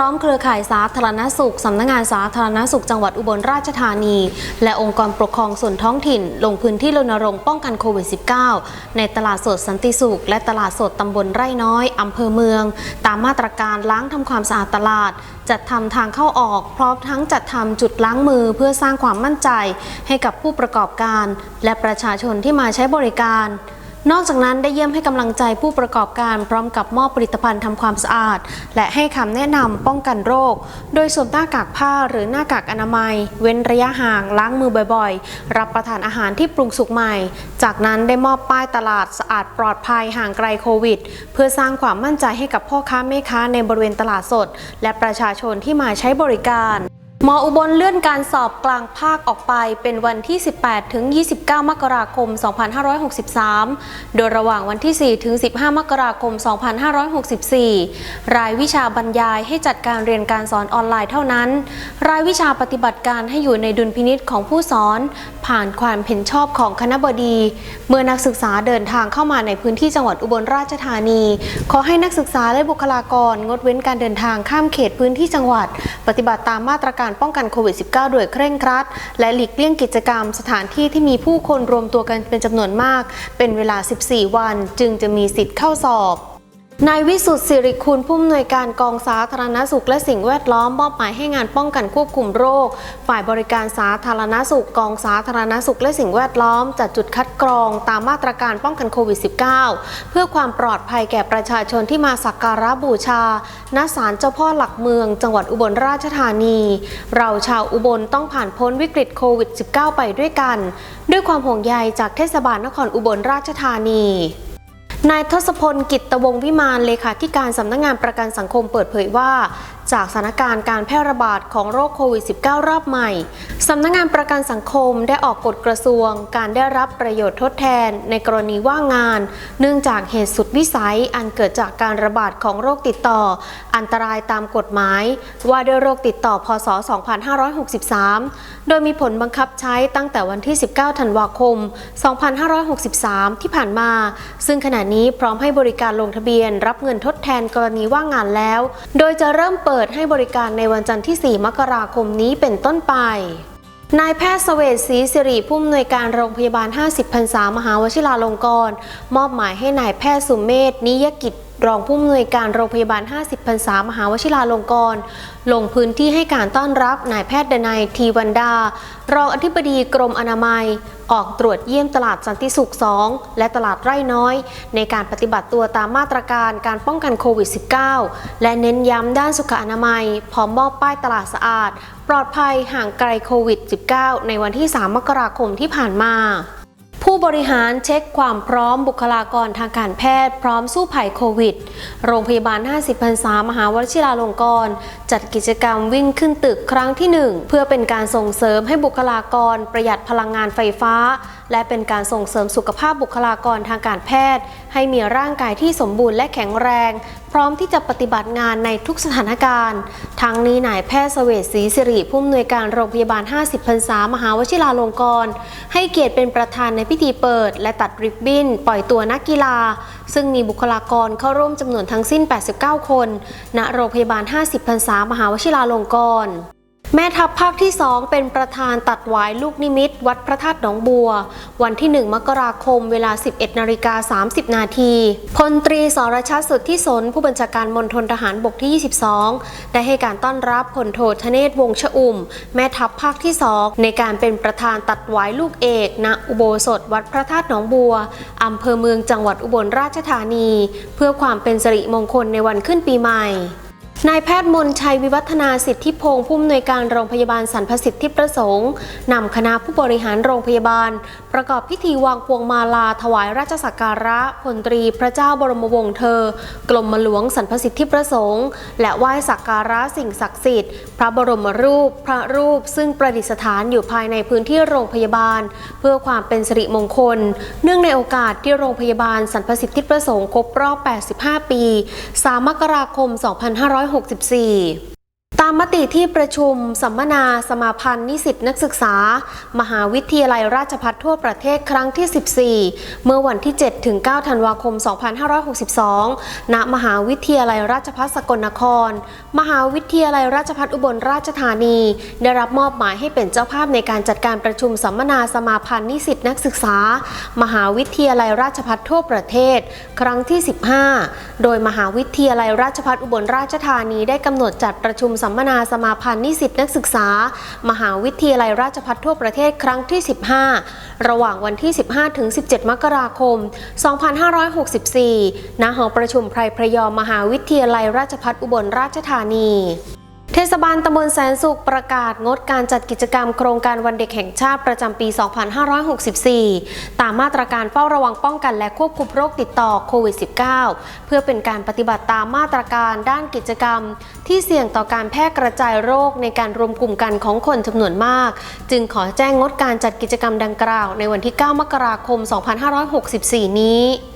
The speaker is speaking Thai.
พร้อมเครือข่ายสาธารณสุขสำนักงานสาธารณสุขจังหวัดอุบลราชธานี และองค์กรปกครองส่วนท้องถิ่น ลงพื้นที่รณรงค์ป้องกันโควิด -19 ในตลาดสดสันติสุข และตลาดสดตำบลไร่น้อยอำเภอเมือง ตามมาตรการล้างทำความสะอาดตลาด จัดทำทางเข้าออก พร้อมทั้งจัดทำจุดล้างมือเพื่อสร้างความมั่นใจ ให้กับผู้ประกอบการ และประชาชนที่มาใช้บริการ นอกจากนั้นได้เยี่ยมให้กำลังใจผู้ประกอบการพร้อมกับมอบผลิตภัณฑ์ทำความสะอาด และให้คำแนะนำป้องกันโรค โดยสวมหน้ากากผ้าหรือหน้ากากอนามัย เว้นระยะห่างล้างมือบ่อยๆ รับประทานอาหารที่ปรุงสุกใหม่ จากนั้นได้มอบป้ายตลาดสะอาดปลอดภัยห่างไกลโควิด เพื่อสร้างความมั่นใจให้กับพ่อค้าแม่ค้าในบริเวณตลาดสด และประชาชนที่มาใช้บริการ มออุบลเลื่อนการสอบกลางภาคออกไปเป็นวันที่ 18 ถึง 29 มกราคม 2563 โดยระหว่างวันที่ 4 ถึง 15 มกราคม 2564 รายวิชาบรรยายให้จัดการเรียนการสอนออนไลน์เท่านั้น รายวิชาปฏิบัติการให้อยู่ในดุลพินิษของผู้สอน ผ่านความเห็นชอบของคณะบดี เมื่อนักศึกษาเดินทางเข้ามาในพื้นที่จังหวัดอุบลราชธานี ขอให้นักศึกษาและบุคลากรงดเว้นการเดินทางข้ามเขตพื้นที่จังหวัด ปฏิบัติตามมาตรการป้องกันโควิด -19 โดยเคร่งครัด และหลีกเลี่ยงกิจกรรม สถานที่ที่มีผู้คนรวมตัวกันเป็นจำนวนมาก เป็นเวลา 14 วัน จึงจะมีสิทธิ์เข้าสอบ นายวิสุทธิ์สิริคุณผู้อำนวยการกองสาธารณสุขและสิ่งแวดล้อมมอบหมายให้งานป้องกันควบคุมโรค ฝ่ายบริการสาธารณสุข กองสาธารณสุขและสิ่งแวดล้อม จัดจุดคัดกรองตามมาตรการป้องกันโควิด -19 เพื่อความปลอดภัยแก่ประชาชนที่มาสักการะบูชา ณ ศาลเจ้าพ่อหลักเมือง จังหวัดอุบลราชธานี เราชาวอุบลต้องผ่านพ้นวิกฤตโควิด -19 ไปด้วยกัน ด้วยความห่วงใยจากเทศบาลนครอุบลราชธานี นายทศพลกิตตวงวิมานเลขาธิการสำนักงานประกันสังคมเปิดเผยว่าจากสถานการณ์การแพร่ระบาดของโรคโควิด -19 รอบใหม่ สำนักงานประกันสังคมได้ออกกฎกระทรวง การได้รับประโยชน์ทดแทนในกรณีว่างงาน เนื่องจากเหตุสุดวิสัยอันเกิดจากการระบาดของโรคติดต่อ อันตรายตามกฎหมาย ว่าด้วยโรคติดต่อ พศ 2563 โดยมีผลบังคับใช้ตั้งแต่วันที่ 19 ธันวาคม 2563 ที่ผ่านมา ซึ่งขณะนี้พร้อมให้บริการลงทะเบียน รับเงินทดแทนกรณีว่างงานแล้ว โดยจะเริ่มเปิดิดให้บริการในวันจันทร์ที่ 4 มกราคมนี้เป็นต้นไปนายแพทย์เสเวตศรีสิริผู้อำนวยการโรงพยาบาล 50พรรษามหาวชิราลงกรณ์มอบหมายให้นายแพทย์สุเมธนิยกิจ รองผู้อำนวยการโรงพยาบาล 50พรรษามหาวชิราลงกรณ์ลงพื้นที่ให้การต้อนรับนายแพทย์ดนัยทีวันดา รองอธิบดีกรมอนามัย ออกตรวจเยี่ยมตลาดสันติสุข 2 และตลาดไร่น้อย ในการปฏิบัติตัวตามมาตรการการป้องกันโควิด -19 และเน้นย้ำด้านสุขอนามัย พร้อมมอบป้ายตลาดสะอาด ปลอดภัยห่างไกลโควิด -19 ในวันที่ 3 มกราคมที่ผ่านมา ผู้บริหารเช็คความพร้อมบุคลากรทางการแพทย์พร้อมสู้ภัยโควิด โรงพยาบาล 50พรรษามหาวชิราลงกรณ์จัดกิจกรรมวิ่งขึ้นตึกครั้งที่ 1 เพื่อเป็นการส่งเสริมให้บุคลากรประหยัดพลังงานไฟฟ้าและเป็นการส่งเสริมสุขภาพบุคลากรทางการแพทย์ ให้มีร่างกายที่สมบูรณ์และแข็งแรง พร้อมที่จะปฏิบัติงานในทุกสถานการณ์ ทั้งนี้นายแพทย์เสเวตศรีสิริผู้อำนวยการโรงพยาบาล 50พรรษามหาวชิราลงกรณ์ให้เกียรติเป็นประธานในพิธีเปิด และตัดริบบิ้น ปล่อยตัวนักกีฬา ซึ่งมีบุคลากรเข้าร่วมจำนวนทั้งสิ้น 89 คน ณโรงพยาบาล 50พรรษามหาวชิราลงกรณ์ แม่ทัพภาคที่ 2 เป็นประธานตัดวายลูกนิมิต วัดพระธาตุหนองบัว วันที่ 1 มกราคม เวลา 11 นาฬิกา 30 นาทีพลตรีสรชาติสุดทธิสน ผู้บัญชาการมณฑลทหารบกที่ 22 ได้ให้การต้อนรับพลโทธเนศวงชอุ่ม แม่ทัพภาคที่ 2 ในการเป็นประธานตัดวายลูกเอกณอุโบสถ วัดพระธาตุหนองบัวอำเภอเมืองจังหวัดอุบลราชธานี เพื่อความเป็นสิริมงคลในวันขึ้นปีใหม่ นายแพทย์มนชัยวิวัฒนาสิทธิพงศ์ผู้อำนวยการโรงพยาบาลสรรพสิทธิประสงค์นำคณะผู้บริหารโรงพยาบาล ประกอบพิธีวางพวงมาลาถวายราชสักการะพลตรีพระเจ้าบรมวงศ์เธอ กรมหลวงสรรพสิทธิประสงค์ และไหว้สักการะสิ่งศักดิ์สิทธิ์ พระบรมรูป พระรูป ซึ่งประดิษฐานอยู่ภายในพื้นที่โรงพยาบาล เพื่อความเป็นสิริมงคล เนื่องในโอกาสที่โรงพยาบาลสรรพสิทธิประสงค์ครบรอบ 85 ปี 3 มกราคม 25 2564ามมติที่ประชุมสัมมนาสมาพันธ์นิสิตนักศึกษา มหาวิทยาลัยราชภัฏทั่วประเทศครั้งที่ 14 เมื่อวันที่ 7 ถึง 9 ธันวาคม 2562 ณ มหาวิทยาลัยราชภัฏสกลนคร มหาวิทยาลัยราชภัฏอุบลราชธานี ได้รับมอบหมายให้เป็นเจ้าภาพในการจัดการประชุมสัมมนาสมาพันธ์นิสิตนักศึกษา มหาวิทยาลัยราชภัฏทั่วประเทศ ครั้งที่ 15 โดยมหาวิทยาลัยราชภัฏอุบลราชธานีได้กำหนดจัดประชุมสัมมนาสมาพันธ์นิสิตนักศึกษา มหาวิทยาลัยราชภัฏทั่วประเทศครั้งที่ 15 ระหว่างวันที่ 15 ถึง 17 มกราคม 2564 ณ หอประชุมไพรพระยอมมหาวิทยาลัยราชภัฏอุบลราชธานี เทศบาลตำบลแสนสุขประกาศงดการจัดกิจกรรมโครงการวันเด็กแห่งชาติประจำปี 2564 ตามมาตรการเฝ้าระวังป้องกันและควบคุมโรคติดต่อโควิด -19 เพื่อเป็นการปฏิบัติตามมาตรการด้านกิจกรรม ที่เสี่ยงต่อการแพร่กระจายโรคในการรวมกลุ่มกันของคนจำนวนมาก จึงขอแจ้งงดการจัดกิจกรรมดังกล่าว ในวันที่ 9 มกราคม 2564 นี้